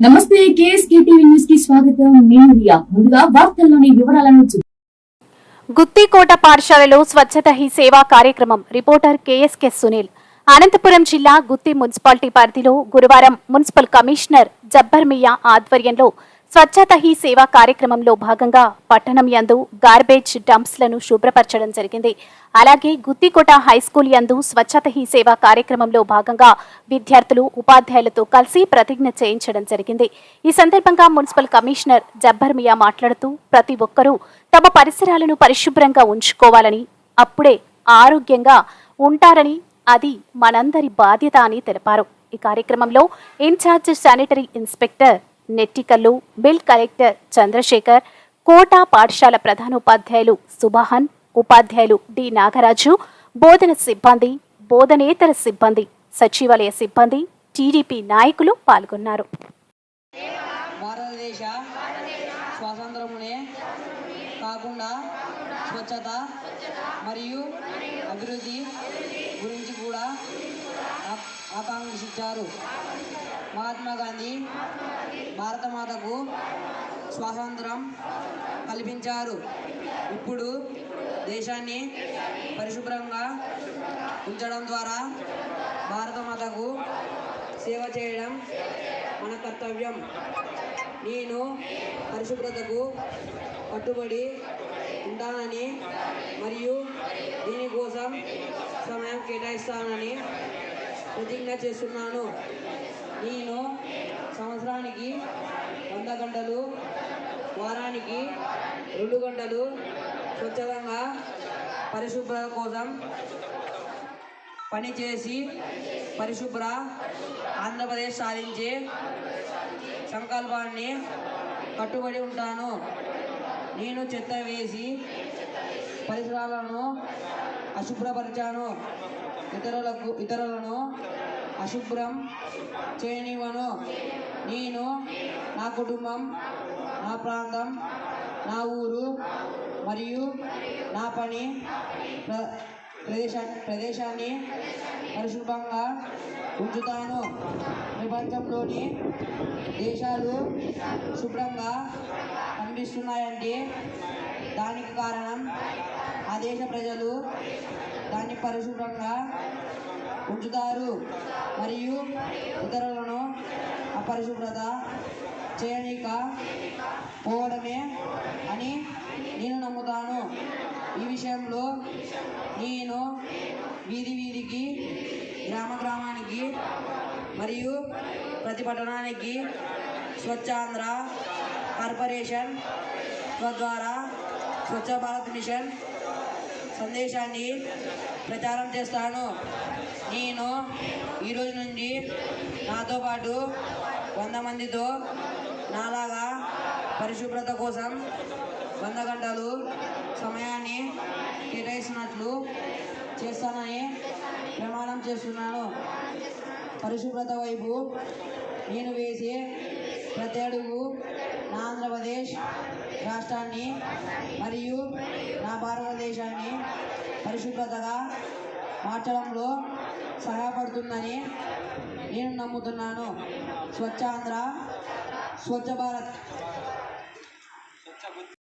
నమస్తే KSK TV న్యూస్కి స్వాగతం. నేను రియా. ముందుగా వార్తల్లోని వివరాలను గుత్తికోట పాఠశాలలో స్వచ్ఛత హీ సేవా కార్యక్రమం. Reporter KSK Sunil. అనంతపురం జిల్లా గుత్తి మున్సిపాలిటీ పరిధిలో గురువారం మున్సిపల్ కమిషనర్ జబ్బర్ మియా ఆధ్వర్యంలో స్వచ్ఛత హీ సేవా కార్యక్రమంలో భాగంగా పట్టణం యందు గార్బేజ్ డంప్స్లను శుభ్రపరచడం జరిగింది. అలాగే గుత్తికోట హైస్కూల్ యందు స్వచ్ఛత హీ సేవా కార్యక్రమంలో భాగంగా విద్యార్థులు ఉపాధ్యాయులతో కలిసి ప్రతిజ్ఞ చేయించడం జరిగింది. ఈ సందర్భంగా మున్సిపల్ కమిషనర్ జబ్బర్ మియా మాట్లాడుతూ ప్రతి ఒక్కరూ తమ పరిసరాలను పరిశుభ్రంగా ఉంచుకోవాలని అప్పుడే ఆరోగ్యంగా ఉంటారని అది మనందరి బాధ్యత అని తెలిపారు. ఈ కార్యక్రమంలో incharge sanitary inspector Nettikallu bill collector Chandrasekhar Kota పాఠశాల ప్రధానోపాధ్యాయులు సుబాహన్ ఉపాధ్యాయులు డి నాగరాజు బోధన సిబ్బంది బోధనేతర సిబ్బంది సచివాలయ సిబ్బంది టీడీపీ నాయకులు పాల్గొన్నారు. భారతదేశ స్వాతంత్రమునే కాకుండా స్వచ్ఛత మరియు అభివృద్ధి గురించి కూడా ఆకాంక్షించారు. మహాత్మా గాంధీ భారతమాతకు స్వాతంత్రం కల్పించారు. ఇప్పుడు దేశాన్ని పరిశుభ్రంగా ఉంచడం ద్వారా భారతమాతకు సేవ చేయడం మన కర్తవ్యం. నేను పరిశుభ్రతకు కట్టుబడి ఉంటానని మరియు దీనికోసం సమయం కేటాయిస్తానని ప్రతిజ్ఞ చేస్తున్నాను. నేను సంవత్సరానికి వంద గంటలు వారానికి రెండు గంటలు స్వచ్ఛంగా పరిశుభ్రత కోసం పనిచేసి పరిశుభ్ర ఆంధ్రప్రదేశ్ సాధించే సంకల్పాన్ని కట్టుబడి ఉంటాను. నేను చెత్త వేసి పరిసరాలను అశుభ్రపరిచాను. ఇతరులకు ఇతరులను అశుభ్రం చేయనివ్వను. నేను నా కుటుంబం నా ప్రాంతం నా ఊరు మరియు నా పని ప్రదేశా ప్రదేశాన్ని పరిశుభ్రంగా ఉంచుతాను. ప్రపంచంలోని దేశాలు శుభ్రంగా కనిపిస్తున్నాయంటే దానికి కారణం ఆ దేశ ప్రజలు దాన్ని పరిశుభ్రంగా ఉంచుతారు. మరియు ఇతరులను అపరిశుభ్రత చేయనీక పోవడమే అని నేను నమ్ముతాను. ఈ విషయంలో నేను వీధి వీధికి గ్రామ గ్రామానికి మరియు ప్రతి పట్టణానికి స్వచ్ఛాంధ్ర కార్పొరేషన్ తద్వారా స్వచ్ఛ భారత్ మిషన్ సందేశాన్ని ప్రచారం చేస్తాను. నేను ఈరోజు నుండి నాతో పాటు వంద మందితో నాలాగా పరిశుభ్రత కోసం వంద గంటలు సమయాన్ని కేటాయిస్తున్నట్లు చేస్తానని ప్రమాణం చేస్తున్నాను. పరిశుభ్రత వైపు నేను వేసే ప్రతి అడుగు నా ఆంధ్రప్రదేశ్ రాష్ట్రాన్ని మరియు నా భారతదేశాన్ని పరిశుభ్రతగా మార్చడంలో సహాయపడుతుందని నేను నమ్ముతున్నాను. స్వచ్ఛ ఆంధ్ర స్వచ్ఛ భారత్.